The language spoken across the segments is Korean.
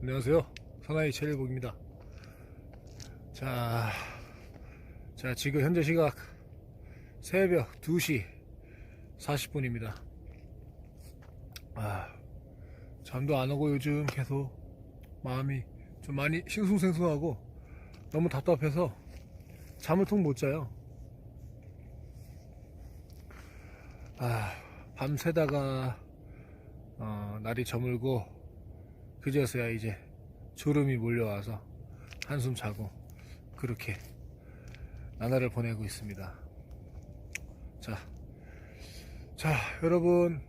안녕하세요. 사나이 체일복입니다. 자, 자, 지금 현재 시각 새벽 2시 40분입니다. 아, 잠도 안 오고 요즘 계속 마음이 좀 많이 싱숭생숭하고 너무 답답해서 잠을 통 못 자요. 아, 밤새다가 어, 날이 저물고 그제서야 이제 졸음이 몰려와서 한숨 자고 그렇게 나날을 보내고 있습니다. 자, 자 여러분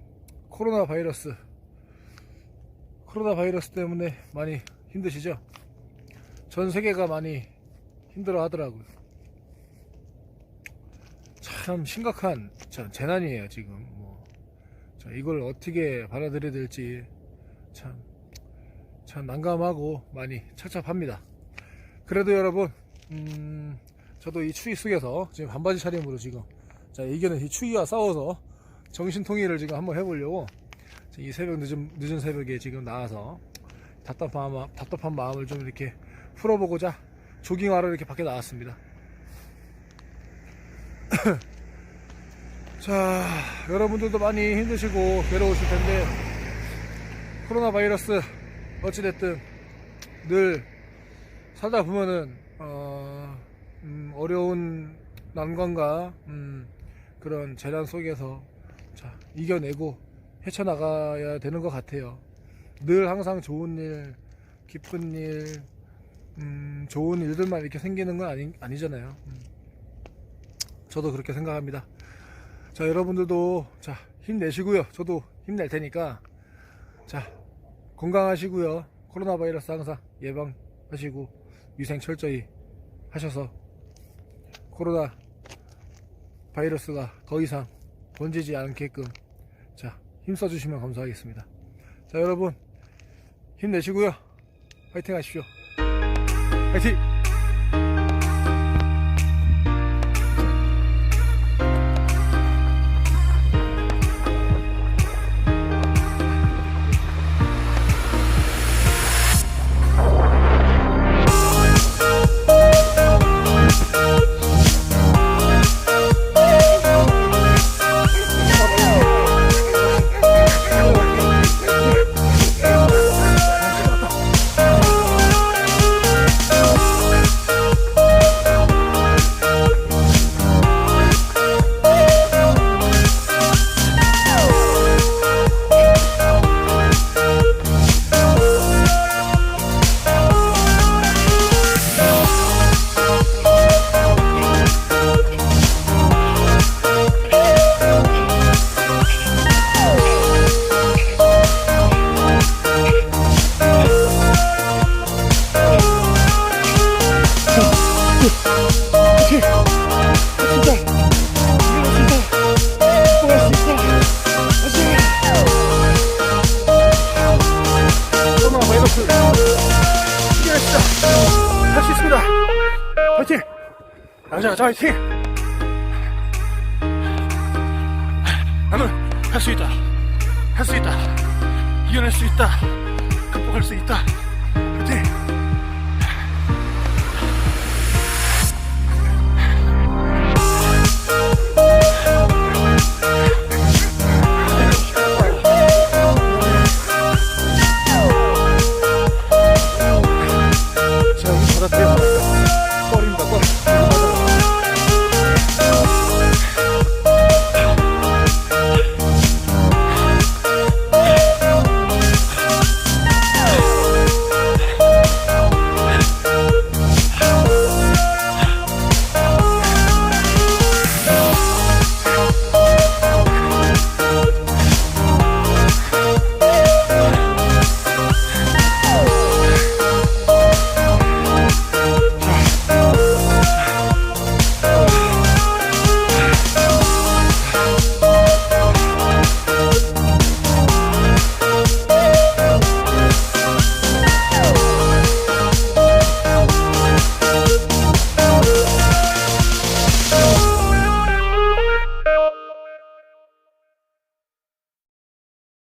코로나 바이러스 코로나 바이러스 때문에 많이 힘드시죠? 전 세계가 많이 힘들어 하더라고요. 참 심각한 참 재난이에요 지금 뭐 자, 이걸 어떻게 받아들여야 될지 참, 참 난감하고 많이 착잡합니다. 그래도 여러분, 음, 저도 이 추위 속에서 지금 반바지 차림으로 지금 자 이겨는 이 추위와 싸워서 정신 통일을 지금 한번 해보려고 이 새벽 늦은 늦은 새벽에 지금 나와서 답답한 마- 답답한 마음을 좀 이렇게 풀어보고자 조깅하러 이렇게 밖에 나왔습니다. 자, 여러분들도 많이 힘드시고 괴로우실 텐데 코로나 바이러스 어찌됐든 늘 살다 보면은 어, 음, 어려운 난관과 음, 그런 재난 속에서 자, 이겨내고 헤쳐나가야 되는 것 같아요. 늘 항상 좋은 일, 기쁜 일, 음, 좋은 일들만 이렇게 생기는 건 아니, 아니잖아요. 음. 저도 그렇게 생각합니다. 자 여러분들도 자 힘내시고요 저도 힘낼 테니까 자 건강하시고요. 코로나 바이러스 항상 예방하시고 위생 철저히 하셔서 코로나 바이러스가 더 이상 번지지 않게끔 자 힘써 주시면 감사하겠습니다. 자 여러분 힘내시고요. 화이팅 하십시오. 화이팅 화이팅! 남자 자 화이팅! 나는 할 수 있다. 할 수 있다. 이겨낼 수 있다. 극복할 수 있다